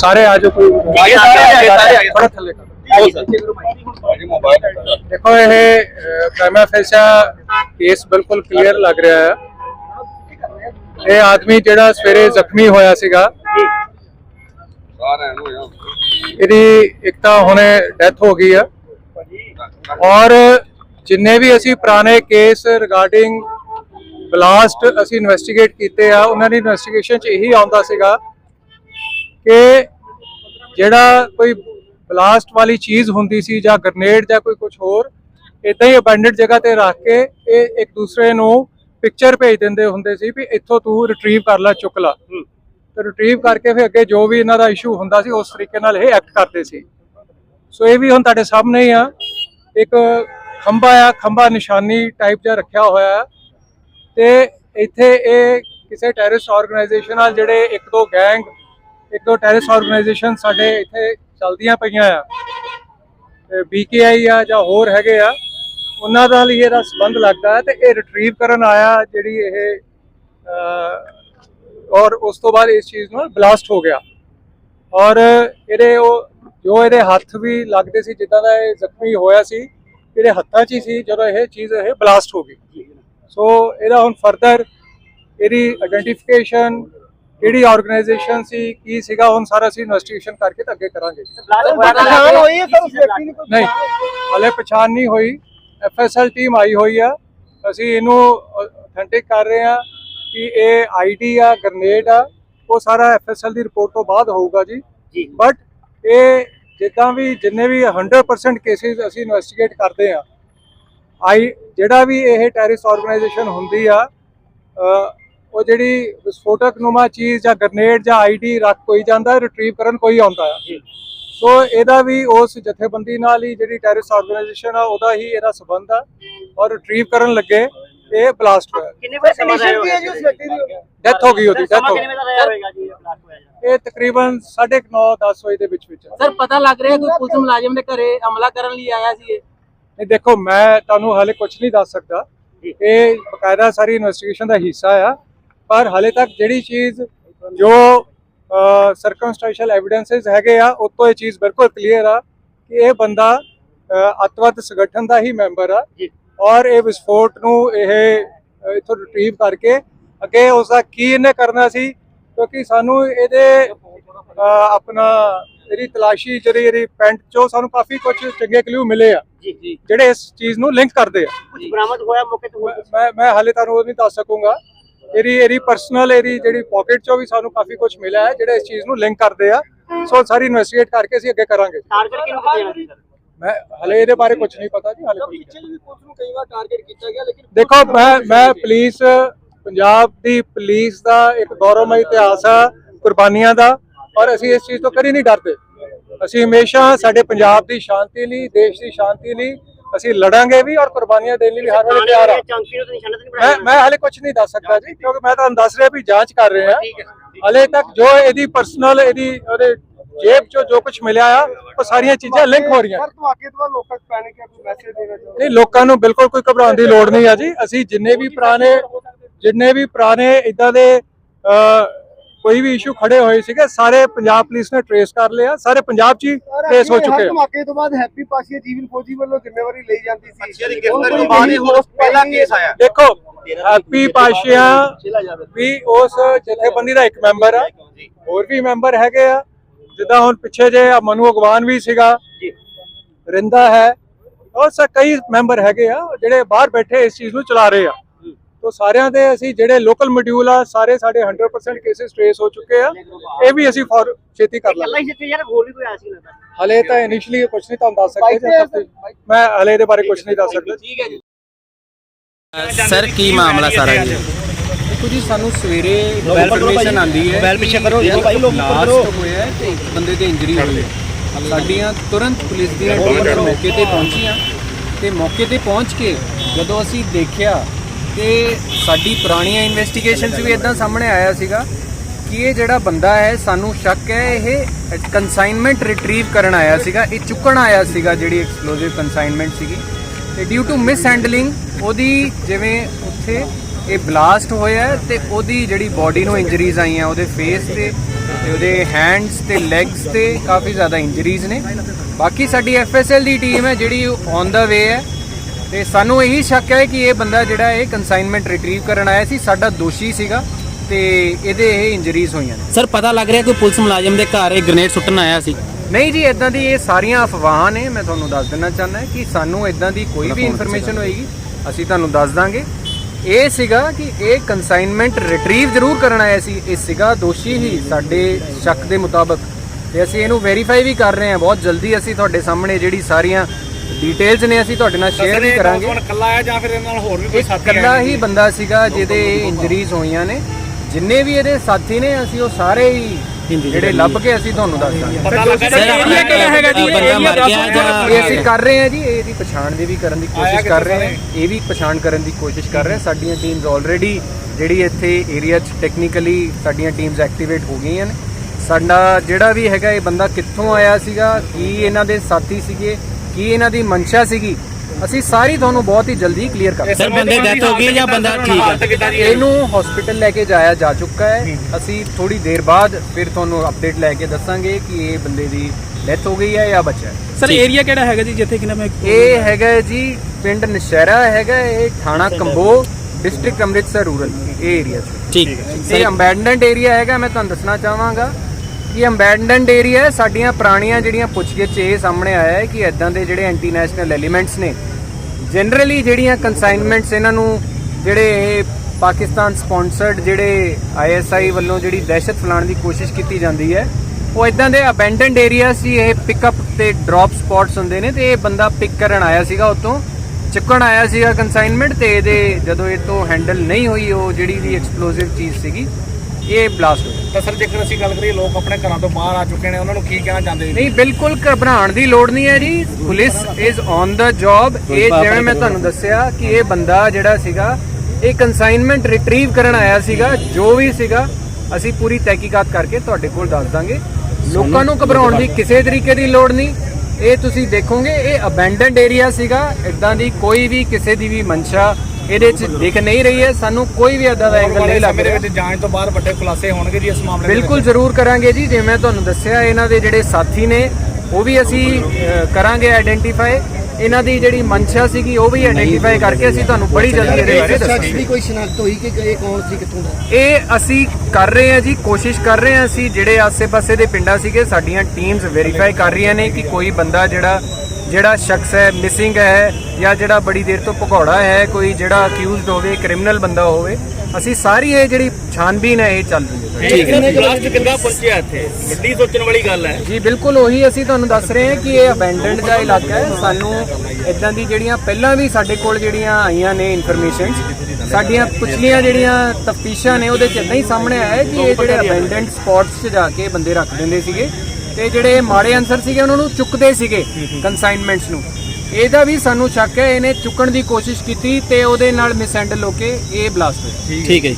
ਸਾਰੇ ਆ ਜਾਓ ਕੋਈ ਆਗੇ ਸਾਰੇ ਆਗੇ ਸਾਰੇ ਆਗੇ ਥੋੜਾ ਥੱਲੇ ਕਰੋ। ਦੇਖੋ ਇਹ ਪ੍ਰਾਈਮਾ ਫੇਸਾ ਕੇਸ ਬਿਲਕੁਲ ਕਲੀਅਰ ਲੱਗ ਰਿਹਾ ਹੈ ਇਹ ਆਦਮੀ ਜਿਹੜਾ ਸਵੇਰੇ ਜ਼ਖਮੀ ਹੋਇਆ ਸੀਗਾ ਇਹਦੀ ਇੱਕ ਤਾਂ ਹੁਣੇ ਡੈਥ ਹੋ ਗਈ ਆ। ਔਰ ਜਿੰਨੇ ਵੀ ਅਸੀਂ ਪੁਰਾਣੇ ਕੇਸ ਰਿਗਾਰਡਿੰਗ ਬਲਾਸਟ ਅਸੀਂ ਇਨਵੈਸਟੀਗੇਟ ਕੀਤੇ ਆ ਉਹਨਾਂ ਦੀ ਇਨਵੈਸਟੀਗੇਸ਼ਨ 'ਚ ਇਹੀ ਆਉਂਦਾ ਸੀਗਾ ਕਿ ਜਿਹੜਾ ਕੋਈ ਬਲਾਸਟ ਵਾਲੀ ਚੀਜ਼ ਹੁੰਦੀ ਸੀ ਜਾਂ ਗ੍ਰਨੇਡ ਜਾਂ ਕੋਈ ਕੁਝ ਹੋਰ ਇਦਾਂ ਹੀ ਅਬੈਂਡਡ ਜਗ੍ਹਾ ਤੇ ਰੱਖ ਕੇ ਇਹ ਇੱਕ ਦੂਸਰੇ ਨੂੰ ਪਿਕਚਰ ਭੇਜ ਦਿੰਦੇ ਹੁੰਦੇ ਸੀ ਵੀ ਇੱਥੋਂ ਤੂੰ ਰਿਟਰੀਵ ਕਰ ਲੈ ਚੁੱਕ ਲੈ। ਤੇ ਰਿਟਰੀਵ ਕਰਕੇ ਫਿਰ ਅੱਗੇ ਜੋ ਵੀ ਇਹਨਾਂ ਦਾ ਇਸ਼ੂ ਹੁੰਦਾ ਸੀ ਉਸ ਤਰੀਕੇ ਨਾਲ ਇਹ ਐਕਟ ਕਰਦੇ ਸੀ। ਸੋ ਇਹ ਵੀ ਹੁਣ ਤੁਹਾਡੇ ਸਾਹਮਣੇ ਹੀ ਆ। ਇੱਕ ਖੰਭਾ ਆ ਖੰਭਾ ਨਿਸ਼ਾਨੀ ਟਾਈਪ ਜਿਹਾ ਰੱਖਿਆ ਹੋਇਆ ਹੈ ਤੇ ਇੱਥੇ ਇਹ ਕਿਸੇ ਟੈਰਰਿਸਟ ਆਰਗੇਨਾਈਜੇਸ਼ਨ ਨਾਲ ਜਿਹੜੇ ਇੱਕ ਦੋ ਗੈਂਗ ਇੱਕ ਦੋ ਟੈਰਰਿਸਟ ਆਰਗੇਨਾਈਜੇਸ਼ਨ ਸਾਡੇ ਇੱਥੇ ਚੱਲਦੀਆਂ ਪਈਆਂ ਆ। ਬੀਕੇਆਈ ਆ ਜਾਂ ਹੋਰ ਹੈਗੇ ਆ ਉਹਨਾਂ ਨਾਲ ਹੀ ਇਹਦਾ ਸੰਬੰਧ ਲੱਗਦਾ ਹੈ ਤੇ ਇਹ ਰਿਟਰੀਵ ਕਰਨ ਆਇਆ ਜਿਹੜੀ ਇਹ ਔਰ ਉਸ ਤੋਂ ਬਾਅਦ ਇਸ ਚੀਜ਼ ਨਾਲ ਬਲਾਸਟ ਹੋ ਗਿਆ। ਔਰ ਇਹਦੇ ਉਹ ਜੋ ਇਹਦੇ ਹੱਥ ਵੀ ਲੱਗਦੇ ਸੀ ਜਿੱਦਾਂ ਦਾ ਇਹ ਜ਼ਖਮੀ ਹੋਇਆ ਸੀ ਇਹਦੇ ਹੱਥਾਂ 'ਚ ਹੀ ਸੀ ਜਦੋਂ ਇਹ ਚੀਜ਼ ਇਹ ਬਲਾਸਟ ਹੋ ਗਈ। ਸੋ ਇਹਦਾ ਹੁਣ ਫਰਦਰ ਇਹਦੀ ਆਇਡੈਂਟੀਫਿਕੇਸ਼ਨ ਕਿਹੜੀ ਆਰਗੇਨਾਈਜੇਸ਼ਨ ਸੀ ਕੀ ਸੀਗਾ ਹੁਣ ਸਾਰਾ ਅਸੀਂ ਇਨਵੈਸਟੀਗੇਸ਼ਨ ਕਰਕੇ ਤਾਂ ਅੱਗੇ ਕਰਾਂਗੇ। ਪਛਾਣ ਹੋਈ ਹੈ ਸਰ ਉਸ ਵਿਅਕਤੀ ਦੀ ਕੋਈ ਨਹੀਂ ਹਲੇ ਪਛਾਣ ਨਹੀਂ ਹੋਈ। ਐਫਐਸਐਲ ਟੀਮ ਆਈ ਹੋਈ ਆ। ਅਸੀਂ ਇਹਨੂੰ ਅਥੈਂਟਿਕ ਕਰ ਰਹੇ ਆ ਕਿ ਇਹ ਆਈਡੀ ਆ ਗ੍ਰਨੇਡ ਆ ਉਹ ਸਾਰਾ ਐਫਐਸਐਲ ਦੀ ਰਿਪੋਰਟ ਤੋਂ ਬਾਅਦ ਹੋਊਗਾ ਜੀ। ਬਟ ਇਹ ਜਿੱਦਾਂ ਵੀ ਜਿੰਨੇ ਵੀ 100% ਕੇਸਿਸ ਅਸੀਂ ਇਨਵੈਸਟੀਗੇਟ ਕਰਦੇ ਆ ਆਈ ਜਿਹੜਾ ਵੀ ਇਹ ਟੈਰਰਿਸਟ ਆਰਗੇਨਾਈਜੇਸ਼ਨ ਹੁੰਦੀ ਆ ਉਹ ਜਿਹੜੀ ਵਿਸਫੋਟਕ ਨੁਮਾ ਚੀਜ਼ ਜਾਂ ਗ੍ਰਨੇਡ ਜਾਂ ਆਈਡੀ ਰੱਖ ਕੋਈ ਜਾਂਦਾ ਰਿਟਰੀਵ ਕਰਨ ਕੋਈ ਆਉਂਦਾ ਆ। ਸੋ ਇਹਦਾ ਵੀ ਉਸ ਜਥੇਬੰਦੀ ਨਾਲ ਹੀ ਜਿਹੜੀ ਟੈਰਰਿਸਟ ਆਰਗੇਨਾਈਜੇਸ਼ਨ ਆ ਉਹਦਾ ਹੀ ਇਹਦਾ ਸਬੰਧ ਆ ਔਰ ਰਿਟਰੀਵ ਕਰਨ ਲੱਗੇ ਇਹ ਬਲਾਸਟ ਹੋਇਆ। ਕਿੰਨੇ ਵਜੇ ਕੰਡੀਸ਼ਨ ਕੀ ਹੈ ਜੀ ਉਸ ਵਿਅਕਤੀ ਦੀ? ਡੈਥ ਹੋ ਗਈ ਉਹਦੀ ਡੈਥ ਹੋ ਕਿੰਨੇ ਗਈ। ਵਜੇ ਹੋਏਗਾ ਜੀ ਬਲਾਸਟ ਹੋਇਆ ਜੀ? ਇਹ ਤਕਰੀਬਨ 9:30 10 ਵਜੇ ਦੇ ਵਿੱਚ ਵਿੱਚ। ਸਰ ਪਤਾ ਲੱਗ ਰਿਹਾ ਕੋਈ ਪੁਲਿਸ ਮੁਲਾਜ਼ਮ ਦੇ ਘਰੇ ਹਮਲਾ ਕਰਨ ਲਈ ਆਇਆ ਸੀ ਇਹ? ਨਹੀਂ ਦੇਖੋ ਮੈਂ ਤੁਹਾਨੂੰ ਹਾਲੇ ਕੁਝ ਨਹੀਂ ਦੱਸ ਸਕਦਾ। ਇਹ ਬਕਾਇਦਾ ਸਾਰੀ ਇਨਵੈਸਟੀਗੇਸ਼ਨ ਦਾ ਹਿੱਸਾ ਆ। ਪਰ ਹਾਲੇ ਤੱਕ ਜਿਹੜੀ ਚੀਜ਼ ਜੋ ਸਰਕਮਸਟੈਂਸ਼ੀਅਲ ਐਵੀਡੈਂਸਸ ਹੈਗੇ ਆ ਉਹ ਤੋਂ ਇਹ ਚੀਜ਼ ਬਿਲਕੁਲ ਕਲੀਅਰ ਆ ਕਿ ਇਹ ਬੰਦਾ ਅੱਤਵਾਦ ਸੰਗਠਨ ਦਾ ਹੀ ਮੈਂਬਰ ਆ। ਔਰ ਇਹ ਵਿਸਫੋਟ ਨੂੰ ਇਹ ਇੱਥੋਂ ਰਿਟਰੀਵ ਕਰਕੇ ਅੱਗੇ ਉਸ ਦਾ ਕੀ ਇਹਨੇ ਕਰਨਾ ਸੀ ਕਿਉਂਕਿ ਸਾਨੂੰ ਇਹਦੇ ਆਪਣਾ ਇਹਦੀ ਤਲਾਸ਼ੀ ਜਿਹੜੀ ਇਹਦੀ ਪੈਂਟ ਚੋਂ ਸਾਨੂੰ ਕਾਫੀ ਕੁਝ ਚੰਗੇ ਕਲੂ ਮਿਲੇ ਆ। ਜਿਹੜੇ ਇਸ ਚੀਜ਼ ਨੂੰ ਲਿੰਕ ਕਰਦੇ ਆ। ਕੁਝ ਬਰਾਮਦ ਹੋਇਆ ਮੌਕੇ ਤੇ ਮੈਂ- ਮੈਂ ਮੈਂ ਹਾਲੇ ਤੁਹਾਨੂੰ ਉਹ ਨਹੀਂ ਦੱਸ ਸਕੂੰਗਾ। ਇਹਦੀ ਇਹਦੀ ਪਰਸਨਲ ਇਹਦੀ ਜਿਹੜੀ ਪਾਕਟ ਚੋਂ ਵੀ ਸਾਨੂੰ ਕਾਫੀ ਕੁਝ ਮਿਲਿਆ ਹੈ ਜਿਹੜੇ ਇਸ ਚੀਜ਼ ਨੂੰ ਲਿੰਕ ਕਰਦੇ ਆ। ਸੋ ਸਾਰੀ ਇਨਵੈਸਟੀਗੇਟ ਕਰਕੇ ਅਸੀਂ ਅੱਗੇ ਕਰਾਂਗੇ। ਟਾਰਗੇਟ ਕਿਹਨੂੰ ਜਾਣਾ ਸੀ ਸਰ ਮੈਂ ਹਲੇ ਇਹਦੇ ਬਾਰੇ ਕੁਝ ਨਹੀਂ ਪਤਾ ਜੀ ਹਾਲੇ। ਪਿੱਛੇ ਵੀ ਪੁਲਿਸ ਨੂੰ ਕਈ ਵਾਰ ਟਾਰਗੇਟ ਕੀਤਾ ਗਿਆ ਲੇਕਿਨ ਦੇਖੋ ਮੈਂ ਮੈਂ ਪੁਲਿਸ ਪੰਜਾਬ ਦੀ ਪੁਲਿਸ ਦਾ ਇੱਕ ਗੌਰਵਮਈ ਇਤਿਹਾਸ ਆ ਕੁਰਬਾਨੀਆਂ ਦਾ ਔਰ ਅਸੀਂ ਇਸ ਚੀਜ਼ ਤੋਂ ਕਦੀ ਨਹੀਂ ਡਰਦੇ। ਅਸੀਂ ਹਮੇਸ਼ਾ ਸਾਡੇ ਪੰਜਾਬ ਦੀ ਸ਼ਾਂਤੀ ਲਈ ਦੇਸ਼ ਦੀ ਸ਼ਾਂਤੀ ਲਈ ਅਸੀਂ ਲੜਾਂਗੇ ਵੀ ਔਰ ਕੁਰਬਾਨੀਆਂ ਦੇਣ ਲਈ ਵੀ ਹਰ ਵੇਲੇ ਤਿਆਰ ਆ। ਨੂੰ ਮੈਂ ਮੈਂ ਹਾਲੇ ਕੁਝ ਨਹੀਂ ਦੱਸ ਸਕਦਾ ਜੀ ਕਿਉਂਕਿ ਮੈਂ ਤੁਹਾਨੂੰ ਦੱਸ ਰਿਹਾ ਵੀ ਜਾਂਚ ਕਰ ਰਹੇ। ਆ ਹਾਲੇ ਤੱਕ ਜੋ ਇਹਦੀ ਪਰਸਨਲ ਇਹਦੀ ਉਹਦੇ ਜੇਬ ਚੋਂ ਜੋ ਕੁਝ ਮਿਲਿਆ ਆ ਉਹ ਸਾਰੀਆਂ ਚੀਜ਼ਾਂ ਲਿੰਕ ਹੋ ਰਹੀਆਂ। ਸਰ ਧਮਾਕੇ ਤੋਂ ਲੋਕਾਂ ਚ ਪੈਨਿਕ ਹੈ ਕੋਈ ਮੈਸੇਜ ਦੇਣਾ ਚਾਹੁੰਦੇ ਨਹੀਂ ਲੋਕਾਂ ਨੂੰ ਬਿਲਕੁਲ ਕੋਈ ਘਬਰਾਉਣ ਦੀ ਲੋੜ ਨਹੀਂ ਆ ਜੀ। ਅਸੀਂ ਜਿੰਨੇ ਵੀ ਪੁਰਾਣੇ ਜਿੰਨੇ ਵੀ ਪੁਰਾਣੇ ਇਦਾਂ ਦੇ ਕੋਈ ਵੀ ਇਸ਼ੂ ਖੜੇ ਹੋਏ ਸੀਗੇ ਸਾਰੇ ਪੰਜਾਬ ਪੁਲਿਸ ਨੇ ਟਰੇਸ ਕਰ ਲਿਆ ਸਾਰੇ ਪੰਜਾਬ 'ਚ ਟਰੇਸ ਹੋ ਚੁੱਕੇ ਆ। ਧਮਾਕੇ ਤੋਂ ਬਾਅਦ ਹੈਪੀ ਪਾਸ਼ੀਆ ਜੀਵਨ ਫੌਜੀ ਵੱਲੋਂ ਜ਼ਿੰਮੇਵਾਰੀ ਲਈ ਜਾਂਦੀ ਸੀ। ਪਾਸ਼ੀਆ ਦੀ ਗ੍ਰਿਫਤਾਰੀ ਤੋਂ ਬਾਅਦ ਹੁਣ ਪਹਿਲਾ ਕੇਸ ਆਇਆ। ਦੇਖੋ ਹੈਪੀ ਪਾਸ਼ੀਆ ਵੀ ਉਸ ਜਥੇਬੰਦੀ ਦਾ ਇੱਕ ਮੈਂਬਰ ਆ ਹੋਰ ਵੀ ਮੈਂਬਰ ਹੈਗੇ ਆ। ਜਿੱਦਾਂ ਹੁਣ ਪਿੱਛੇ ਜੇ ਆ ਮਨੂ ਅਗਵਾਨ ਵੀ ਸੀਗਾ ਰਿੰਦਾ ਹੈ ਔਰ ਸ ਕਈ ਮੈਂਬਰ ਹੈਗੇ ਆ ਜਿਹੜੇ ਬਾਹਰ ਬੈਠੇ ਇਸ ਚੀਜ਼ ਨੂੰ ਚਲਾ ਰਹੇ ਆ। ਤੋਂ ਸਾਰਿਆਂ ਦੇ ਅਸੀਂ ਜਿਹੜੇ ਲੋਕਲ ਮੋਡਿਊਲ ਆ ਸਾਰੇ ਸਾਡੇ 100% ਕੇਸਿਸ ਟ੍ਰੇਸ ਹੋ ਚੁੱਕੇ ਆ। ਇਹ ਵੀ ਅਸੀਂ ਫॉर ਛੇਤੀ ਕਰ ਇਕੱਲਾ ਲਾਂਗੇ ਹੀ ਜਿੱਥੇ ਯਾਰ ਹੋਰ ਵੀ ਕੋਈ ਆਇਆ ਸੀ ਲੱਗਦਾ ਹਲੇ ਤਾਂ ਇਨੀਸ਼ੀਅਲੀ ਕੁਝ ਨਹੀਂ ਤੁਹਾਨੂੰ ਦੱਸ ਸਕਦੇ ਮੈਂ ਹਲੇ ਇਹਦੇ ਬਾਰੇ ਕੁਝ ਨਹੀਂ ਦੱਸ ਸਕਦਾ। ਠੀਕ ਹੈ ਜੀ। ਸਰ ਕੀ ਮਾਮਲਾ ਸਾਰਾ ਜੀ? ਦੇਖੋ ਜੀ ਸਾਨੂੰ ਸਵੇਰੇ ਇਨਫੋਰਮੇਸ਼ਨ ਆਂਦੀ ਹੈ। ਮੋਬਾਈਲ ਪਿੱਛੇ ਕਰੋ, ਕਿ ਭਾਈ ਲੋਕ blast ਹੋਇਆ ਹੈ ਤੇ ਇੱਕ ਬੰਦੇ ਤੇ ਇੰਜਰੀ ਹੋਈ ਹੈ। ਸਾਡੀਆਂ ਤੁਰੰਤ ਪੁਲਿਸ ਦੀਆਂ ਟੀਮਾਂ ਮੌਕੇ ਤੇ ਪਹੁੰਚੀਆਂ ਤੇ ਮੌਕੇ ਤੇ ਪਹੁੰਚ ਕੇ ਜਦੋਂ ਅਸੀਂ ਦੇਖਿਆ ਤੇ ਸਾਡੀ ਪੁਰਾਣੀਆਂ ਇਨਵੈਸਟੀਗੇਸ਼ਨਸ ਵੀ ਇਦਾਂ ਸਾਹਮਣੇ ਆਇਆ ਸੀਗਾ ਕਿ ਇਹ ਜਿਹੜਾ ਬੰਦਾ ਹੈ, ਸਾਨੂੰ ਸ਼ੱਕ ਹੈ, ਇਹ ਕਨਸਾਈਨਮੈਂਟ ਰਿਟਰੀਵ ਕਰਨ ਆਇਆ ਸੀਗਾ, ਇਹ ਚੁੱਕਣ ਆਇਆ ਸੀਗਾ ਜਿਹੜੀ ਐਕਸਪਲੋਸਿਵ ਕਨਸਾਈਨਮੈਂਟ ਸੀਗੀ। ਤੇ ਡਿਊ ਟੂ ਮਿਸ ਹੈਂਡਲਿੰਗ ਉਹਦੀ ਜਿਵੇਂ ਉੱਥੇ ਇਹ ਬਲਾਸਟ ਹੋਇਆ ਹੈ ਤੇ ਉਹਦੀ ਜਿਹੜੀ ਬਾਡੀ ਨੂੰ ਇੰਜਰੀਜ਼ ਆਈਆਂ, ਉਹਦੇ ਫੇਸ ਤੇ ਤੇ ਉਹਦੇ ਹੈਂਡਸ ਤੇ ਲੈਗਸ ਤੇ ਕਾਫੀ ਜ਼ਿਆਦਾ ਇੰਜਰੀਜ਼ ਨੇ। ਬਾਕੀ ਸਾਡੀ ਐਫਐਸਐਲ ਦੀ ਟੀਮ ਹੈ ਜਿਹੜੀ ਔਨ ਦਾ ਵੇ ਹੈ। ਤੇ ਸਾਨੂੰ ਇਹੀ ਸ਼ੱਕ ਹੈ ਕਿ ਇਹ ਬੰਦਾ ਜਿਹੜਾ ਇਹ ਕਨਸਾਈਨਮੈਂਟ ਰਿਟਰੀਵ ਕਰਨ ਆਇਆ ਸੀ ਸਾਡਾ ਦੋਸ਼ੀ ਸੀਗਾ ਤੇ ਇਹਦੇ ਇਹ ਇੰਜਰੀਜ਼ ਹੋਈਆਂ ਨੇ। ਸਰ ਪਤਾ ਲੱਗ ਰਿਹਾ ਕੋਈ ਪੁਲਿਸ ਮੁਲਾਜ਼ਮ ਦੇ ਘਰ ਇਹ ਗ੍ਰੇਨੇਡ ਸੁੱਟਣ ਆਇਆ ਸੀ? ਨਹੀਂ ਜੀ ਇਦਾਂ ਦੀ ਇਹ ਸਾਰੀਆਂ ਅਫਵਾਹਾਂ ਨੇ ਮੈਂ ਤੁਹਾਨੂੰ ਦੱਸ ਦੇਣਾ ਚਾਹੁੰਦਾ ਕਿ ਸਾਨੂੰ ਇਦਾਂ ਦੀ ਕੋਈ ਵੀ ਇਨਫੋਰਮੇਸ਼ਨ ਹੋਏਗੀ ਅਸੀਂ ਤੁਹਾਨੂੰ ਦੱਸ ਦਾਂਗੇ। ਇਹ ਸੀਗਾ ਕਿ ਇਹ ਕਨਸਾਈਨਮੈਂਟ ਰਿਟਰੀਵ ਜ਼ਰੂਰ ਕਰਨ ਆਇਆ ਸੀ ਇਹ ਸੀਗਾ ਦੋਸ਼ੀ ਹੀ ਸਾਡੇ ਸ਼ੱਕ ਦੇ ਮੁਤਾਬਕ। ਤੇ ਅਸੀਂ ਇਹਨੂੰ ਵੈਰੀਫਾਈ ਵੀ ਕਰ ਰਹੇ ਹਾਂ ਬਹੁਤ ਜਲਦੀ ਅਸੀਂ ਤੁਹਾਡੇ ਸਾਹਮਣੇ ਜਿਹੜੀ ਸਾਰੀਆਂ ਡਿਟੇਲਸ ਨੇ ਅਸੀਂ ਤੁਹਾਡੇ ਨਾਲ ਸ਼ੇਅਰ ਵੀ ਕਰਾਂਗੇ। ਇਕੱਲਾ ਆਇਆ ਜਾਂ ਫਿਰ ਇਹਨਾਂ ਨਾਲ ਹੋਰ ਵੀ ਇਹ ਇਕੱਲਾ ਹੀ ਬੰਦਾ ਸੀਗਾ ਜਿਹਦੇ ਇੰਜਰੀਜ਼ ਹੋਈਆਂ ਨੇ। ਜਿੰਨੇ ਵੀ ਇਹਦੇ ਸਾਥੀ ਨੇ ਅਸੀਂ ਉਹ ਸਾਰੇ ਹੀ ਜਿਹੜੇ ਲੱਭ ਕੇ ਅਸੀਂ ਤੁਹਾਨੂੰ ਦੱਸ ਦਾਂਗੇ। ਪਤਾ ਲੱਗਾ ਸਰ ਆਪਣਾ ਕਿਹੜਾ ਹੈਗਾ ਜੀ? ਬੰਦਾ ਮਰ ਗਿਆ ਇਹ ਅਸੀਂ ਕਰ ਰਹੇ ਹਾਂ ਜੀ ਇਹਦੀ ਪਛਾਣ ਦੀ ਵੀ ਕਰਨ ਦੀ ਕੋਸ਼ਿਸ਼ ਕਰ ਰਹੇ ਹਾਂ। ਇਹ ਵੀ ਪਛਾਣ ਕਰਨ ਦੀ ਕੋਸ਼ਿਸ਼ ਕਰ ਰਹੇ ਹਾਂ। ਸਾਡੀਆਂ ਟੀਮਸ ਆਲਰੇਡੀ ਜਿਹੜੀ ਇੱਥੇ ਏਰੀਆ 'ਚ ਟੈਕਨੀਕਲੀ ਸਾਡੀਆਂ ਟੀਮਸ ਐਕਟੀਵੇਟ ਹੋ ਗਈਆਂ ਨੇ। ਸਾਡਾ ਜਿਹੜਾ ਵੀ ਹੈਗਾ ਇਹ ਬੰਦਾ ਕਿੱਥੋਂ ਆਇਆ ਸੀਗਾ ਕੀ ਇਹਨਾਂ ਦੇ ਸਾਥੀ ਸੀਗੇ ਕੀ ਇਹਨਾਂ ਦੀ ਮਨਸ਼ਾ ਸੀਗੀ? ਅਸੀਂ ਸਾਰੀ ਤੁਹਾਨੂੰ ਬਹੁਤ ਹੀ ਜਲਦੀ ਕਲੀਅਰ ਕਰ ਸਰ ਬੰਦੇ ਡੈਥ ਹੋ ਗਈ ਜਾਂ ਬੰਦਾ ਠੀਕ ਹੈ? ਇਹਨੂੰ ਹਸਪੀਟਲ ਲੈ ਕੇ ਜਾਇਆ ਜਾ ਚੁੱਕਾ ਹੈ। ਅਸੀਂ ਥੋੜੀ ਦੇਰ ਬਾਅਦ ਫਿਰ ਤੁਹਾਨੂੰ ਅਪਡੇਟ ਲੈ ਕੇ ਦੱਸਾਂਗੇ ਕਿ ਇਹ ਬੰਦੇ ਦੀ ਡੈਥ ਹੋ ਗਈ ਹੈ ਜਾਂ ਬਚਿਆ ਹੈ। ਸਰ ਏਰੀਆ ਕਿਹੜਾ ਹੈਗਾ ਜੀ ਜਿੱਥੇ ਕਿ ਨਾ ਮੈਂ ਇਹ ਹੈਗਾ ਹੈ ਜੀ ਪਿੰਡ ਨਸ਼ਹਿਰਾ ਹੈਗਾ ਇਹ ਥਾਣਾ ਕੰਬੋ ਡਿਸਟ੍ਰਿਕਟ ਅੰਮ੍ਰਿਤਸਰ ਰੂਰਲ ਇਹ ਏਰੀਆ ਠੀਕ। ਇਹ ਅੰਬੈਂਡਨਡ ਏਰੀਆ ਹੈਗਾ ਮੈਂ ਤੁਹਾਨੂੰ ਦੱਸਣਾ ਚਾਹਾਂਗਾ। ਕਿ ਅੰਬੈਂਡਨਡ ਏਰੀਆ ਹੈ, ਸਾਡੀਆਂ ਪੁਰਾਣੀਆਂ ਜਿਹੜੀਆਂ ਪੁੱਛਗਿੱਛ ਇਹ ਸਾਹਮਣੇ ਆਇਆ ਹੈ ਕਿ ਇਦਾਂ ਦੇ ਜਿਹੜੇ ਐਂਟੀ ਨੈਸ਼ਨਲ ਐਲੀਮੈਂਟਸ ਨੇ ਜਨਰਲੀ ਜਿਹੜੀਆਂ ਕਨਸਾਈਨਮੈਂਟਸ ਇਹਨਾਂ ਨੂੰ ਜਿਹੜੇ ਇਹ ਪਾਕਿਸਤਾਨ ਸਪਾਂਸਰਡ ਜਿਹੜੇ ਆਈਐਸਆਈ ਵੱਲੋਂ ਜਿਹੜੀ ਦਹਿਸ਼ਤ ਫੈਲਾਉਣ ਦੀ ਕੋਸ਼ਿਸ਼ ਕੀਤੀ ਜਾਂਦੀ ਹੈ, ਉਹ ਇਦਾਂ ਦੇ ਅਬੈਂਡਨਡ ਏਰੀਆ ਸੀ ਇਹ ਪਿਕਅਪ ਤੇ ਡ੍ਰੌਪ ਸਪੌਟਸ ਹੁੰਦੇ ਨੇ ਤੇ ਇਹ ਬੰਦਾ ਪਿਕ ਕਰਨ ਆਇਆ ਸੀਗਾ ਉਤੋਂ ਚੁੱਕਣ ਆਇਆ ਸੀਗਾ ਕਨਸਾਈਨਮੈਂਟ ਤੇ ਇਹਦੇ ਜਦੋਂ ਇਹ ਤੋਂ ਹੈਂਡਲ ਨਹੀਂ ਹੋਈ, ਉਹ ਜਿਹੜੀ ਵੀ ਐਕਸਪਲੋਸਿਵ ਚੀਜ਼ ਸੀਗੀ ਇਹ ਬਲਾਸਟ ਹੋ ਗਿਆ ਤਾਂ ਸਰ ਜੇਕਰ ਅਸੀਂ ਗੱਲ ਕਰੀਏ ਲੋਕ ਆਪਣੇ ਘਰਾਂ ਤੋਂ ਬਾਹਰ ਆ ਚੁੱਕੇ ਨੇ ਉਹਨਾਂ ਨੂੰ ਕੀ ਕਹਿਣਾ ਚਾਹੁੰਦੇ ਨਹੀਂ ਬਿਲਕੁਲ ਘਬਰਾਉਣ ਦੀ ਲੋੜ ਨਹੀਂ ਹੈ ਜੀ। Police is on the job ਇਹ ਜਿਵੇਂ ਮੈਂ ਤੁਹਾਨੂੰ ਦੱਸਿਆ ਕਿ ਇਹ ਬੰਦਾ ਜਿਹੜਾ ਸੀਗਾ ਇਹ ਕਨਸਾਈਨਮੈਂਟ ਰਿਟਰੀਵ ਕਰਨ ਆਇਆ ਸੀਗਾ ਜੋ ਵੀ ਸੀਗਾ ਅਸੀਂ ਪੂਰੀ ਤਹਿਕੀਕਾਤ ਕਰਕੇ ਤੁਹਾਡੇ ਕੋਲ ਦੱਸ ਦਾਂਗੇ। ਲੋਕਾਂ ਨੂੰ ਘਬਰਾਉਣ ਦੀ ਕਿਸੇ ਤਰੀਕੇ ਦੀ ਲੋੜ ਨਹੀਂ। ਇਹ ਤੁਸੀਂ ਦੇਖੋਗੇ ਇਹ ਅਬੈਂਡਨਡ ਏਰੀਆ ਸੀਗਾ। ਇਦਾਂ ਦੀ ਕੋਈ ਵੀ ਕਿਸੇ ਦੀ ਵੀ ਮਨਸ਼ਾ ਇਹਦੇ 'ਚ ਦਿਖ ਨਹੀਂ ਰਹੀ ਹੈ। ਸਾਨੂੰ ਕੋਈ ਵੀ ਇਦਾਂ ਦਾ ਐਂਗਲ ਨਹੀਂ ਲੱਗ ਮੇਰੇ ਰਿਹਾ। ਵਿੱਚ ਜਾਂਚ ਤੋਂ ਬਾਅਦ ਵੱਡੇ ਖੁਲਾਸੇ ਹੋਣਗੇ ਜੀ ਇਸ ਮਾਮਲੇ ਦੇ ਬਿਲਕੁਲ ਜ਼ਰੂਰ ਕਰਾਂਗੇ ਜੀ। ਜਿਵੇਂ ਮੈਂ ਤੁਹਾਨੂੰ ਦੱਸਿਆ ਇਹਨਾਂ ਦੇ ਜਿਹੜੇ ਸਾਥੀ ਨੇ ਉਹ ਵੀ ਅਸੀਂ ਕਰਾਂਗੇ ਆਇਡੈਂਟੀਫਾਈ ਇਹਨਾਂ ਦੀ ਜਿਹੜੀ ਮਨਸ਼ਾ ਸੀਗੀ ਉਹ ਵੀ ਆਇਡੈਂਟੀਫਾਈ ਕਰਕੇ ਅਸੀਂ ਤੁਹਾਨੂੰ ਬੜੀ ਜਲਦੀ ਇਹਦੇ ਬਾਰੇ ਦੱਸਾਂਗੇ। ਕੋਈ ਸ਼ਨਾਖਤ ਹੋਈ ਕਿ ਇਹ ਕੌਣ ਸੀ ਕਿੱਥੋਂ ਦਾ? ਇਹ ਅਸੀਂ ਕਰ ਰਹੇ ਹਾਂ ਜੀ ਕੋਸ਼ਿਸ਼ ਕਰ ਰਹੇ ਹਾਂ ਅਸੀਂ। ਜਿਹੜੇ ਆਸੇ-ਪਾਸੇ ਦੇ ਪਿੰਡਾਂ ਸੀਗੇ ਸਾਡੀਆਂ ਟੀਮਸ ਵੈਰੀਫਾਈ ਕਰ ਰਹੀਆਂ ਨੇ ਕਿ ਕੋਈ ਬੰਦਾ ਜਿਹੜਾ ਜਿਹੜਾ ਸ਼ਖਸ ਹੈ ਮਿਸਿੰਗ ਹੈ ਜਾਂ ਜਿਹੜਾ ਬੜੀ ਦੇਰ ਤੋਂ ਭਗੌੜਾ ਹੈ ਕੋਈ ਜਿਹੜਾ ਅਕਿਊਜ਼ਡ ਹੋਵੇ ਕ੍ਰਿਮੀਨਲ ਬੰਦਾ ਹੋਵੇ ਅਸੀਂ ਸਾਰੀ ਇਹ ਜਿਹੜੀ ਛਾਨਬੀਨ ਹੈ ਇਹ ਚੱਲ ਰਹੀ ਹੈ। ਠੀਕ ਹੈ ਬਲਾਸਟ ਕਿੱਦਾਂ ਪਹੁੰਚਿਆ ਇੱਥੇ? ਵੱਡੀ ਸੋਚਣ ਵਾਲੀ ਗੱਲ ਹੈ। ਜੀ ਬਿਲਕੁਲ ਉਹੀ ਅਸੀਂ ਤੁਹਾਨੂੰ ਦੱਸ ਰਹੇ ਹਾਂ ਕਿ ਇਹ ਅਬੈਂਡਨਡ ਦਾ ਇਲਾਕਾ ਹੈ। ਸਾਨੂੰ ਇਦਾਂ ਦੀ ਜਿਹੜੀਆਂ ਪਹਿਲਾਂ ਵੀ ਸਾਡੇ ਕੋਲ ਜਿਹੜੀਆਂ ਆਈਆਂ ਨੇ ਇਨਫੋਰਮੇਸ਼ਨਸ ਸਾਡੀਆਂ ਪਿਛਲੀਆਂ ਜਿਹੜੀਆਂ ਤਫਤੀਸ਼ਾਂ ਨੇ ਉਹਦੇ ਚ ਇਦਾਂ ਹੀ ਸਾਹਮਣੇ ਆਇਆ ਹੈ ਕਿ ਇਹ ਜਿਹੜੇ ਅਬੈਂਡਨਡ ਸਪੌਟਸ 'ਚ ਜਾ ਕੇ ਬੰਦੇ ਰੱਖ ਦਿੰਦੇ ਸੀਗੇ। ਤੇ ਜਿਹੜੇ ਮਾੜੇ ਅਨਸਰ ਸੀਗੇ ਉਹਨਾਂ ਨੂੰ ਚੁੱਕਦੇ ਸੀਗੇ ਕਨਸਾਈਨਮੈਂਟਸ ਨੂੰ। ਇਹਦਾ ਵੀ ਸਾਨੂੰ ਸ਼ੱਕ ਹੈ ਇਹਨੇ ਚੁੱਕਣ ਦੀ ਕੋਸ਼ਿਸ਼ ਕੀਤੀ ਤੇ ਉਹਦੇ ਨਾਲ ਮਿਸਹੈਂਡਲ ਹੋ ਕੇ ਇਹ ਬਲਾਸਟ ਹੋਇਆ। ਠੀਕ ਹੈ ਜੀ।